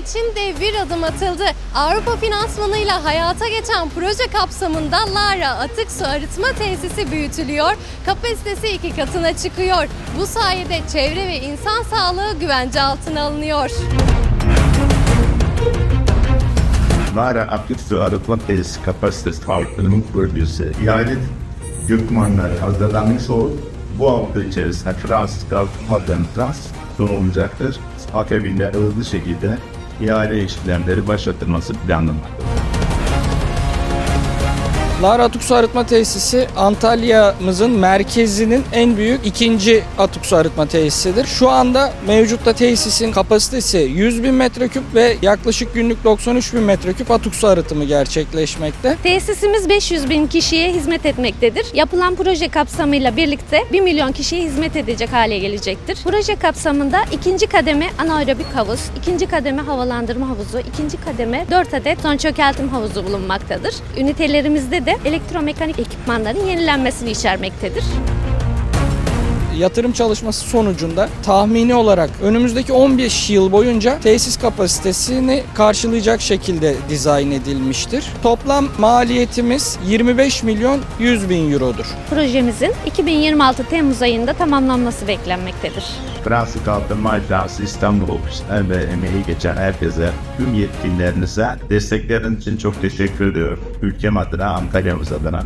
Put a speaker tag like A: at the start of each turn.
A: için dev bir adım atıldı. Avrupa finansmanıyla hayata geçen proje kapsamında Lara Atık Su Arıtma Tesisi büyütülüyor. Kapasitesi iki katına çıkıyor. Bu sayede çevre ve insan sağlığı güvence altına alınıyor.
B: Lara aktif su arıtma tesisi kapasitesi farkının projesi. Yani Gökmanlar hazırlanmış olup bu hafta içerisinde Fransız kalkınmadan trans sunulacaktır. Akabinde hızlı şekilde ihale işlemleri başlatılması planlanmaktadır.
C: Lara Atık Su Arıtma Tesisi Antalya'mızın merkezinin en büyük ikinci atık su arıtma tesisidir. Şu anda mevcutta tesisin kapasitesi 100 bin metreküp ve yaklaşık günlük 93 bin metreküp atık su arıtımı gerçekleşmekte.
D: Tesisimiz 500 bin kişiye hizmet etmektedir. Yapılan proje kapsamıyla birlikte 1 milyon kişiye hizmet edecek hale gelecektir. Proje kapsamında ikinci kademe anaerobik havuz, ikinci kademe havalandırma havuzu, ikinci kademe 4 adet son çökeltim havuzu bulunmaktadır. Ünitelerimizde de elektromekanik ekipmanların yenilenmesini içermektedir.
C: Yatırım çalışması sonucunda tahmini olarak önümüzdeki 15 yıl boyunca tesis kapasitesini karşılayacak şekilde dizayn edilmiştir. Toplam maliyetimiz 25 milyon 100 bin eurodur.
D: Projemizin 2026 Temmuz ayında tamamlanması beklenmektedir.
B: Fransız Kalkınma Ajansı İstanbul Ofisi'ne ve emeği geçen herkese, tüm yetkililerinize destekleriniz için çok teşekkür ediyorum. Ülkem adına, Antalya'mız adına.